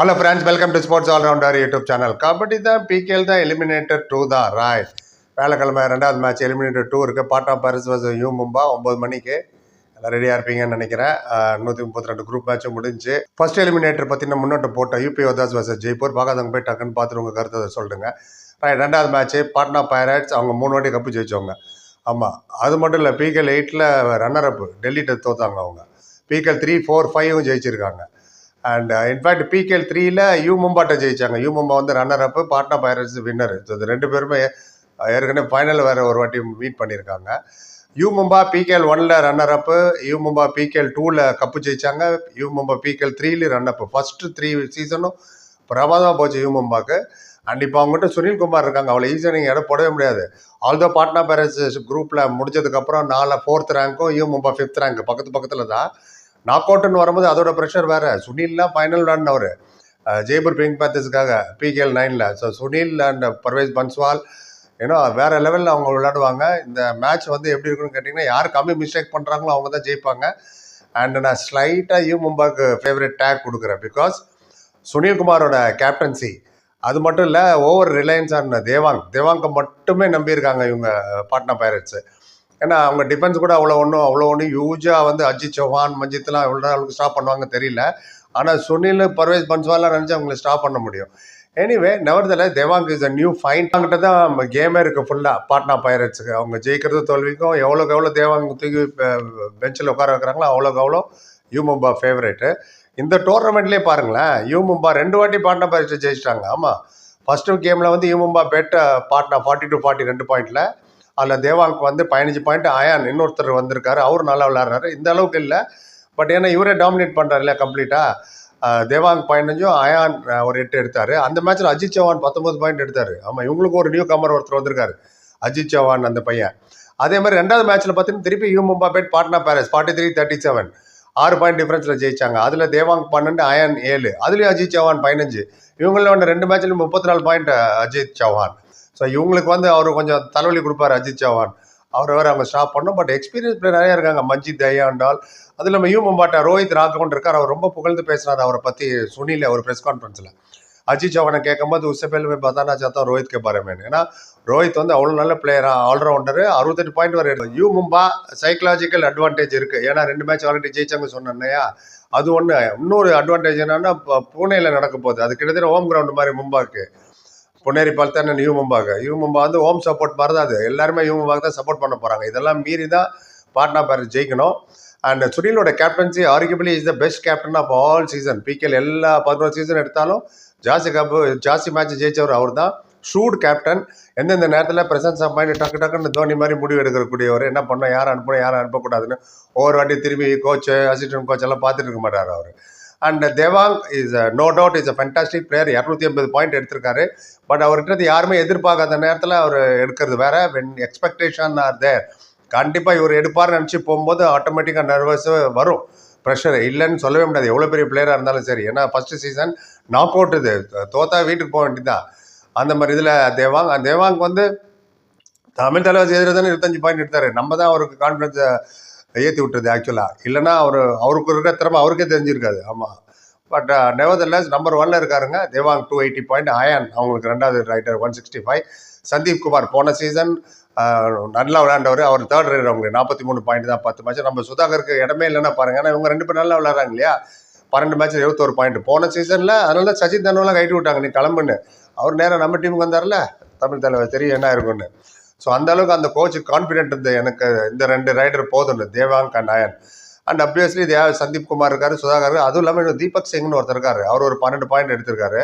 Hello friends welcome to sports allrounder YouTube channel kabaddi தான் PKL தான் eliminator two தான் ராய் வேலைக்கிழமை ரெண்டாவது மேட்ச் எலிமினேட்டர் டூ இருக்குது பாட்டா பாரிஸ் வச யூ மும்பா ஒம்பது மணிக்கு. எல்லாம் ரெடியாக இருப்பீங்கன்னு நினைக்கிறேன். நூற்றி முப்பத்தி ரெண்டு குரூப் மேட்சும் முடிஞ்சு. ஃபர்ஸ்ட் எலிமினேட்டர் பற்றின முன்னோட்ட போட்டோம். யூபி ஒதாஸ் வர்சஸ் ஜெய்ப்பூர் பார்க்காதவங்க போய் டக்குன்னு பார்த்துட்டு உங்கள் கருத்தை சொல்லுங்க. ரைட் ரெண்டாவது மேட்ச்சு பாட்னா பைரட்ஸ் அவங்க மூணு வாட்டி கப்பு ஜெயிச்சவங்க. ஆமாம் அது மட்டும் இல்லை பிகேல் எயிட்டில் ரன்னர் அப் டெல்லிகிட்ட தோத்தாங்க அவங்க. பிகேல் த்ரீ ஃபோர் ஃபைவும் ஜெயிச்சிருக்காங்க. அண்ட் இன்ஃபேக்ட் பிகேஎல் த்ரீல யூ மும்பாட்ட ஜெயிச்சாங்க. யூ மும்பா வந்து runner up Patna Pirates winner இது ரெண்டு பேருமே ஏற்கனவே ஃபைனல் வேற ஒரு வாட்டி மீட் பண்ணியிருக்காங்க யூ மும்பா பிகேஎல் ஒன்ல runner up U Mumba PKL டூவில் கப்பு ஜெயிச்சாங்க. யூ மும்பா பிகேஎல் த்ரீல ரன் அப் ஃபர்ஸ்ட் த்ரீ சீசனும் பிரமாதமாக போச்சு யூ மும்பாக்கு. அண்ட் இப்போ அவங்ககிட்ட சுனில் குமார் இருக்காங்க. அவ்வளோ ஈஸியாக நீங்கள் இடம் போடவே முடியாது. ஆல்தோ பாட்னா பேரஸ் குரூப்பில் முடிஞ்சதுக்கப்புறம் நாலு ஃபோர்த் ரேங்க்கும் யூ மும்பா ஃபிஃப்த் ரேங்க் பக்கத்து பக்கத்தில் தான். நாக் அவுட்னு வரும்போது அதோட ப்ரெஷர் வேறு. சுனில்லாம் ஃபைனல் விளாட்னவர் ஜெய்பூர் பிங்க் பேத்தர்ஸுக்காக பிகேஎல் நைனில் ஸோ சுனில் அண்ட் பர்வேஸ் பன்ஸ்வால் ஏன்னா வேறு லெவலில் அவங்க விளையாடுவாங்க. இந்த மேட்ச் வந்து எப்படி இருக்குன்னு கேட்டிங்கன்னா யார் கம்மி மிஸ்டேக் பண்ணுறாங்களோ அவங்க தான் ஜெயிப்பாங்க. அண்ட் நான் ஸ்லைட்டாக யூ மும்பாக்கு ஃபேவரட் டேக் கொடுக்குறேன். பிகாஸ் சுனில்குமாரோட கேப்டன்சி அது மட்டும் இல்லை ஓவர் ரிலையன்ஸ் ஆன் தேவாங் தேவாங்கை மட்டுமே நம்பியிருக்காங்க இவங்க பாட்னா பைரட்ஸு ஏன்னா அவங்க டிஃபென்ஸ் கூட அவ்வளோ ஒன்றும் அவ்வளோ ஒன்றும் யூஜாக வந்து அஜித் சௌஹான் மஞ்சித்லாம் எவ்வளோ அளவுக்கு ஸ்டாப் பண்ணுவாங்க தெரியல. ஆனால் சுனில் பர்வேஸ் பன்ஸ்வாலாம் நினச்சி அவங்களை ஸ்டாப் பண்ண முடியும். Anyway nevertheless Devank is a new fine அவங்ககிட்ட தான் கேமே இருக்குது ஃபுல்லாக பாட்னா பைரட்ஸுக்கு. அவங்க ஜெயிக்கிறது தோல்விக்கும் எவ்வளோக்கு எவ்வளோ தேவாங் தூக்கி பெஞ்சில் உட்கார வைக்கிறாங்களோ அவ்வளோக்கு அவ்வளோ யூ மும்பா ஃபேவரேட்டு இந்த டோர்னமெண்ட்லேயே பாருங்களேன் யூ மும்பா ரெண்டு வாட்டி பாட்னா பைரட்ஸை ஜெயிச்சிட்டாங்க. ஆமாம் ஃபஸ்ட்டு கேமில் வந்து U Mumba beat Patna forty to forty ரெண்டு பாயிண்டில் அதில் தேவாங்க் வந்து பதினஞ்சு பாயிண்ட் அயான் இன்னொருத்தர் வந்திருக்காரு. அவர் நல்லா விளாட்றாரு இந்த அளவுக்கு இல்லை. பட் ஏன்னா இவரே டாமினேட் பண்ணுறாரு இல்லையா கம்ப்ளீட்டாக தேவாங் பதினஞ்சும் அயான் ஒரு எட்டு எடுத்தார். அந்த மேட்ச்சில் அஜித் சவான் பத்தொம்பது பாயிண்ட் எடுத்தார். ஆமாம் இவங்களுக்கு ஒரு நியூ கமர் ஒருத்தர் வந்திருக்காரு. அஜித் சௌஹான் அந்த பையன். அதே மாதிரி ரெண்டாவது மேட்ச்சில் பார்த்தீங்கன்னா திருப்பி U Mumba beat Patna pirates forty three thirty seven ஆறு பாயிண்ட் டிஃப்ரென்ஸில் ஜெயிச்சாங்க. அதில் தேவாங் பன்னெண்டு அயான் ஏழு. அதுலேயும் அஜித் சவான் பதினஞ்சு. இவங்கள வந்து ரெண்டு மேட்ச்லையும் முப்பத்தி நாலு பாயிண்ட் அஜித் சவான். ஸோ இவங்களுக்கு வந்து அவர் கொஞ்சம் தலைவலி கொடுப்பார் அஜித் சவான். அவர் வேறு அவங்க ஸ்டாப் பண்ணோம். பட் எக்ஸ்பீரியன்ஸ் பிளேயர் நிறையா இருக்காங்க. மஞ்சித் தயாண்டால் அது இல்லாமல் யூ மம்பாட்டா ரோஹித் ராகவன் இருக்கார். அவர் ரொம்ப புகழ்ந்து பேசுகிறார் அவரை பற்றி சுனில் அவர் ப்ரெஸ் கான்ஃபரன்ஸில் அஜித் சவானை கேட்கும்போது உசபேல் போய் பார்த்தானா சாத்தா ரோஹித் கேட்பாருமேனு ஏன்னா ரோஹித் வந்து அவ்வளோ நல்ல பிளேயரா ஆல்ரவுண்டர் அறுபத்தெட்டு பாயிண்ட் வரை யூ மும்பா சைக்கலாஜிக்கல் அட்வான்டேஜ் இருக்குது ஏன்னா ரெண்டு மேட்ச் ஆல்ரெடி ஜெயிச்சாங்க சொன்னேன்னையா அது ஒன்று இன்னொரு அட்வான்டேஜ் என்னன்னா பூனேயில் நடக்க போகுது. அது கிட்டத்தட்ட ஹோம் கிரவுண்ட் மாதிரி மும்பாக்கு புனேரி பார்த்தானே யூ மும்பாக்கு யூ மும்பா வந்து ஹோம் சப்போர்ட் மாதிரி தான் அது. எல்லாருமே யூ மும்பாக்கு தான் சப்போர்ட் பண்ண போகிறாங்க இதெல்லாம் மீறி தான் பாட்னா பேர் ஜெயிக்கணும். And சுனிலோட captaincy arguably is the best captain of all season PKL எல்லா பதினோரு சீசன் எடுத்தாலும் ஜாஸ்தி கப்பு ஜாஸ்தி மேட்ச் ஜெயிச்சவர் அவர் தான் ஷூட் கேப்டன் எந்தெந்த நேரத்தில் பிரசன்ஸ் ஆஃப் மைண்ட் டக்கு டக்குன்னு தோனி மாதிரி முடிவு எடுக்கக்கூடியவர் என்ன பண்ணோம் யாரை அனுப்பணும் யாரை அனுப்பக்கூடாதுன்னு ஒவ்வொரு வாட்டி திரும்பி கோச்சு அசிஸ்டன்ட் கோச் எல்லாம் பார்த்துட்டு இருக்க மாட்டார் அவர். And Devank is no doubt is a fantastic player இரநூத்தி ஐம்பது பாயிண்ட் எடுத்திருக்காரு. பட் அவர்கிட்ட யாருமே எதிர்பார்க்காத நேரத்தில் அவர் எடுக்கிறது வேற. வென் எக்ஸ்பெக்டேஷன் ஆர் தேர் கண்டிப்பாக இவர் எடுப்பார்னு நினச்சி போகும்போது ஆட்டோமேட்டிக்காக நர்வஸ் வரும். ப்ரெஷர் இல்லைன்னு சொல்லவே முடியாது. எவ்வளோ பெரிய பிளேயராக இருந்தாலும் சரி. ஏன்னா ஃபஸ்ட்டு சீசன் நாக் அவுட் இது. தோத்தா வீட்டுக்கு போக வேண்டியதுதான். அந்த மாதிரி இதில் தேவாங் அந்த தேவாங் வந்து தமிழ் தலைவர் எதிராக தானே இருபத்தஞ்சு பாயிண்ட் எடுத்தார். நம்ம தான் அவருக்கு கான்ஃபிடன்ஸை ஏற்றி விட்டுறது ஆக்சுவலாக இல்லைன்னா அவர் அவருக்கு இருக்கிற திறமை அவருக்கே தெரிஞ்சிருக்காது. ஆமாம் பட் நெவர்தர்லஸ் நம்பர் ஒன்ல இருக்காருங்க Devank two eighty point Ayan அவங்களுக்கு ரெண்டாவது raider one sixty five Sandeep Kumar போன சீசன் uh, நல்லா விளையாண்டவர். அவர் தேர்ட் ரைடர் அவங்களுக்கு நாற்பத்தி மூணு பாயிண்ட் தான் பத்து மேட்ச் நம்ம சுதாகருக்கு இடமே இல்லைன்னா பாருங்க. ஏன்னா இவங்க ரெண்டு பேரும் நல்லா விளையாடுறாங்க இல்லையா? பன்னெண்டு மேட்ச் எழுபத்தோரு பாயிண்ட் போன சீசனில் அதனால சச்சின் தன்வெல்லாம் கைட்டு விட்டாங்க. நீ கிளம்புன்னு. அவர் நேரம் நம்ம டீமுக்கு வந்தார்ல தமிழ் தலைவர் தெரியும் என்ன இருக்குன்னு ஸோ அந்த அளவுக்கு அந்த கோச் கான்ஃபிடென்ட் இருந்தது எனக்கு இந்த ரெண்டு ரைடர் போதும் Devank and Ayan and obviously the Sandeep Kumar இருக்காரு சுதாகர் அதுவும் இல்லாமல் இன்னும் தீபக் சிங்னு ஒருத்தர் இருக்காரு. அவர் ஒரு பன்னெண்டு பாயிண்ட் எடுத்திருக்காரு.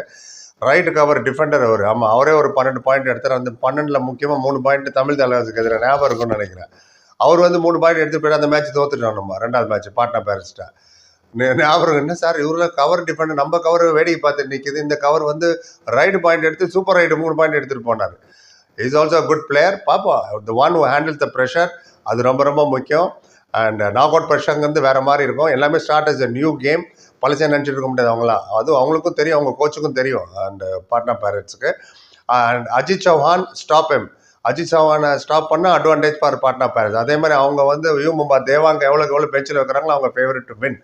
ரைட் கவர் டிஃபெண்டர் அவர். ஆமாம் அவரே ஒரு பன்னெண்டு பாயிண்ட் எடுத்தார். அந்த பன்னெண்டில் முக்கியமாக மூணு பாயிண்ட் தமிழ் தலைவருக்கு எதிராக ஞாபகம் இருக்கும்னு நினைக்கிறேன். அவர் வந்து மூணு பாயிண்ட் எடுத்து போயிட்டு அந்த மேட்ச் தோத்துட்டோம் நம்ம ரெண்டாவது மேட்ச் பாட்னா பேரிஸ்டா. ஞாபகம் என்ன சார் இவரில் கவர் டிஃபெண்ட் நம்ம கவர் வேடிக்கை பார்த்துட்டு நிற்கிது இந்த கவர் வந்து ரைடு பாயிண்ட் எடுத்து சூப்பர் ரைடு மூணு பாயிண்ட் எடுத்துகிட்டு போனார். இஸ் ஆல்சோ குட் பிளேயர் பார்ப்போம் the one who handle the pressure அது ரொம்ப ரொம்ப முக்கியம். அண்ட் நாக் அவுட் ப்ரெஷருங்கிறது வேறு மாதிரி இருக்கும். எல்லாமே start as a new game பழசே நினச்சிட்டு இருக்க முடியாது அவங்களாம் அதுவும் அவங்களுக்கும் தெரியும். அவங்க கோச்சுக்கும் தெரியும். அண்ட் பாட்னா பேரண்ட்ஸுக்கு and Ajit Chauhan stop em Ajit சௌஹானை stop பண்ணால் அட்வான்டேஜ் ஃபார் பாட்னா பேரட்ஸ் அதே மாதிரி அவங்க வந்து யூமும்பா தேவாங்க எவ்வளோக்கு எவ்வளோ பெஞ்சில் வைக்கிறாங்களோ அவங்க favourite to win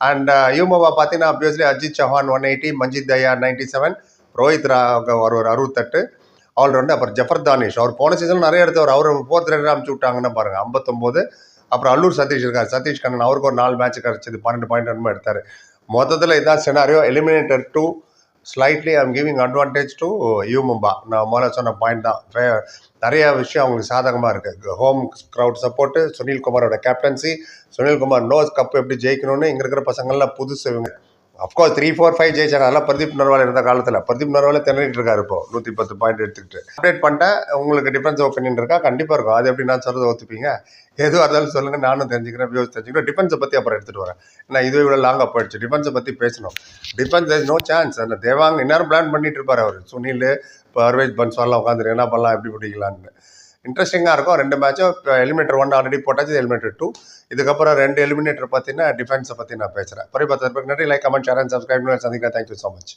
and U Mumba பார்த்தீங்கன்னா obviously Ajit Chauhan one eighty Manjeet Dahiya ninety seven Rohit ராக ஒரு ஒரு அறுபத்தெட்டு. ஆல்ரவுண்டு அப்புறம் ஜஃபர் தானிஷ். அவர் போன சீசன் நிறைய எடுத்தவர் அவர் ஃபோர்த் ரெண்டு அனுப்பிச்சு விட்டாங்கன்னு பாருங்கள் ஐம்பத்தொம்போது. அப்புறம் அல்லூர் சதீஷ் இருக்கார். சதீஷ் கண்ணன் அவருக்கு ஒரு நாலு மேட்ச் கிடச்சிது. பன்னெண்டு பாயிண்ட் ரெண்டு எடுத்தார். மொத்தத்தில் இதான் scenario eliminator two slightly I'm giving advantage to U Mumba நான் முதல்ல சொன்ன பாயிண்ட் தான். நிறைய விஷயம் அவங்களுக்கு சாதகமாக இருக்குது home crowd support Sunil குமாரோட captaincy Sunil Kumar knows cup எப்படி ஜெயிக்கணும்னு இங்கே இருக்கிற பசங்கள்லாம் புதுசு இவங்க. அஃப்கோர்ஸ் த்ரீ ஃபோர் ஃபைவ் ஜெயிச்சாங்க அதெல்லாம் பிரதீப் நர்வால் இருந்த காலத்தில். பிரதீப் நர்வாலே திணறிட்டு இருக்காரு இப்போ நூற்றி பத்து பாயிண்ட் எடுத்துக்கிட்டு. அப்டேட் பண்ணிட்டேன் உங்களுக்கு டிஃபென்ஸ் ஒப்பீனியன் இருக்கா? கண்டிப்பாக இருக்கும். அது எப்படி நான் சொல்கிறத ஒத்துப்பீங்க? எதுவாக இருந்தாலும் சொல்லுங்கள் நானும் தெரிஞ்சுக்கிறேன் வியூஸ் தெரிஞ்சுக்கிறேன். டிஃபென்ஸை பற்றி அப்புறம் எடுத்துகிட்டு வரேன். ஏன்னா இதுவே இவ்வளோ லாங்காக போயிடுச்சு. டிஃபென்ஸை பற்றி பேசணும். டிஃபென்ஸ் நோ சான்ஸ் அந்த தேவாங் இந்நேரம் பிளான் பண்ணிட்டு இருப்பார் அவர். சுனில் இப்போ அர்வேஜ் பன்ஸ்வால்லாம் உட்காந்துரு என்ன பண்ணலாம் எப்படி பிடிக்கலான்னு இன்ட்ரெஸ்டிங்காக இருக்கும். ரெண்டு மேட்சும் இப்போ எலிமினேட்டர் ஒன் ஆல்ரெடி போட்டாச்சு எலிமினேட்டர் டூ இதுக்கப்புறம் ரெண்டு எலிமினேட்டர் பார்த்தீங்கன்னா டிஃபென்ஸை பற்றி நான் பேசுகிறேன் பரிபாத்திற்கு நன்றி. Like comment share and subscribe சந்திக்கிறேன். Thank you so much